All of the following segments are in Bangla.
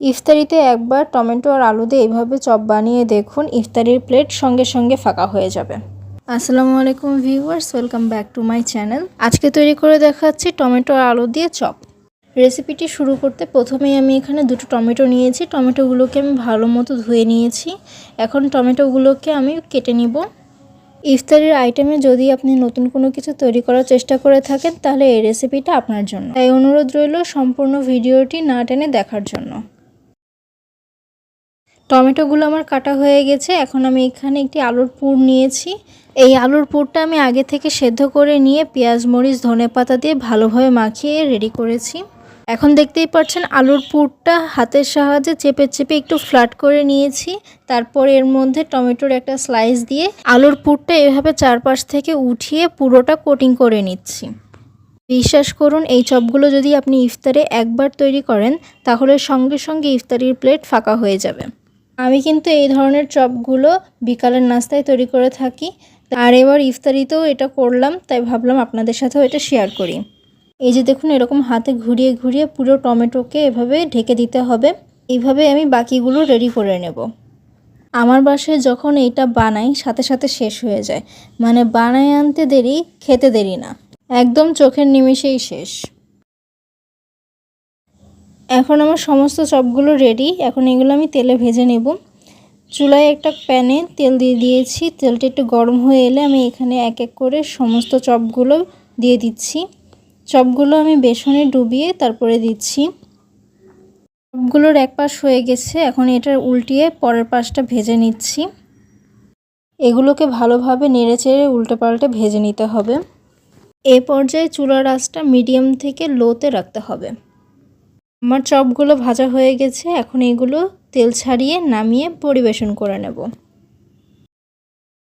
ইফতারিতে একবার টমেটো আর আলু দিয়ে এইভাবে চপ বানিয়ে দেখুন, ইফতারির প্লেট সঙ্গে সঙ্গে ফাঁকা হয়ে যাবে। আসসালামু আলাইকুম viewers, welcome back to my channel. আজকে তৈরি করে দেখাচ্ছি টমেটো আর আলু দিয়ে চপ। রেসিপিটি শুরু করতে প্রথমেই আমি এখানে দুটো টমেটো নিয়েছি। টমেটোগুলোকে আমি ভালো মতো ধুয়ে নিয়েছি। এখন টমেটোগুলোকে আমি কেটে নিব। ইফতারির আইটেমে যদি আপনি নতুন কোনো কিছু তৈরি করার চেষ্টা করে থাকেন, তাহলে এই রেসিপিটা আপনার জন্য। তাই অনুরোধ রইল সম্পূর্ণ ভিডিওটি না টেনে দেখার জন্য। টমেটোগুলো আমার কাটা হয়ে গেছে। এখন আমি এখানে একটি আলুর পুর নিয়েছি। এই আলুর পুরটা আমি আগে থেকে সেদ্ধ করে নিয়ে পেঁয়াজ, মরিচ, ধনে পাতা দিয়ে ভালোভাবে মাখিয়ে রেডি করেছি। এখন দেখতেই পাচ্ছেন আলুর পুরটা হাতের সাহায্যে চেপে চেপে একটু ফ্ল্যাট করে নিয়েছি। তারপর এর মধ্যে টমেটোর একটা স্লাইস দিয়ে আলুর পুরটা এভাবে চারপাশ থেকে উঠিয়ে পুরোটা কোটিং করে নিচ্ছি। বিশ্বাস করুন, এই চপগুলো যদি আপনি ইফতারে একবার তৈরি করেন, তাহলে সঙ্গে সঙ্গে ইফতারির প্লেট ফাঁকা হয়ে যাবে। আমি কিন্তু এই ধরনের চপগুলো বিকালের নাস্তায় তৈরি করে থাকি। আর এবার ইফতারিতেও এটা করলাম, তাই ভাবলাম আপনাদের সাথেও এটা শেয়ার করি। এই যে দেখুন, এরকম হাতে ঘুরিয়ে ঘুরিয়ে পুরো টমেটোকে এভাবে ঢেকে দিতে হবে। এইভাবে আমি বাকিগুলো রেডি করে নেব। আমার বাসায় যখন এইটা বানাই, সাথে সাথে শেষ হয়ে যায়। মানে বানায় আনতে দেরি, খেতে দেরি না। একদম চোখের নিমিষেই শেষ। এখন আমার সমস্ত চপগুলো রেডি এখন এগুলো আমি তেলে ভেজে নেব। চুলায় একটা প্যানে তেল দিয়ে দিয়েছি। তেলটা একটু গরম হয়ে এলে আমি এখানে এক এক করে সমস্ত চপগুলো দিয়ে দিচ্ছি। চপগুলো আমি বেসনে ডুবিয়ে তারপরে দিচ্ছি। চপগুলোর এক পাশ হয়ে গেছে। এখন এটার উল্টিয়ে পরের পাশটা ভেজে নিচ্ছি। এগুলোকে ভালোভাবে নেড়ে চেড়ে উল্টে পাল্টে ভেজে নিতে হবে। এ পর্যায়ে চুলার আঁচটা মিডিয়াম থেকে লোতে রাখতে হবে। আমার চপগুলো ভাজা হয়ে গেছে, এখন এগুলো তেল ছাড়িয়ে নামিয়ে পরিবেশন করে নেব।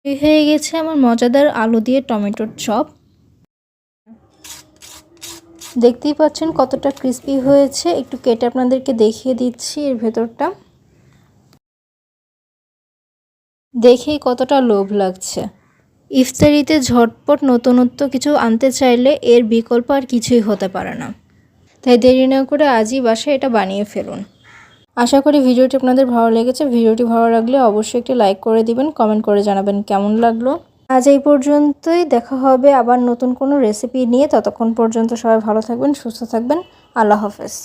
হয়ে গেছে আমার মজাদার আলু দিয়ে টমেটোর চপ। দেখতেই পাচ্ছেন কতটা ক্রিস্পি হয়েছে। একটু কেটে আপনাদেরকে দেখিয়ে দিচ্ছি এর ভেতরটা। দেখেই কতটা লোভ লাগছে। ইফতারিতে ঝটপট নতুনত্ব কিছু আনতে চাইলে এর বিকল্প আর কিছুই হতে পারে না। তাই দেরি না করে আজই বাসায় এটা বানিয়ে ফেলুন। আশা করি ভিডিওটি আপনাদের ভালো লেগেছে। ভিডিওটি ভালো লাগলে অবশ্যই একটি লাইক করে দিবেন, কমেন্ট করে জানাবেন কেমন লাগল। আজ এই পর্যন্তই। দেখা হবে আবার নতুন কোনো রেসিপি নিয়ে। ততক্ষণ পর্যন্ত সবাই ভালো থাকবেন, সুস্থ থাকবেন। আল্লাহ হাফেজ।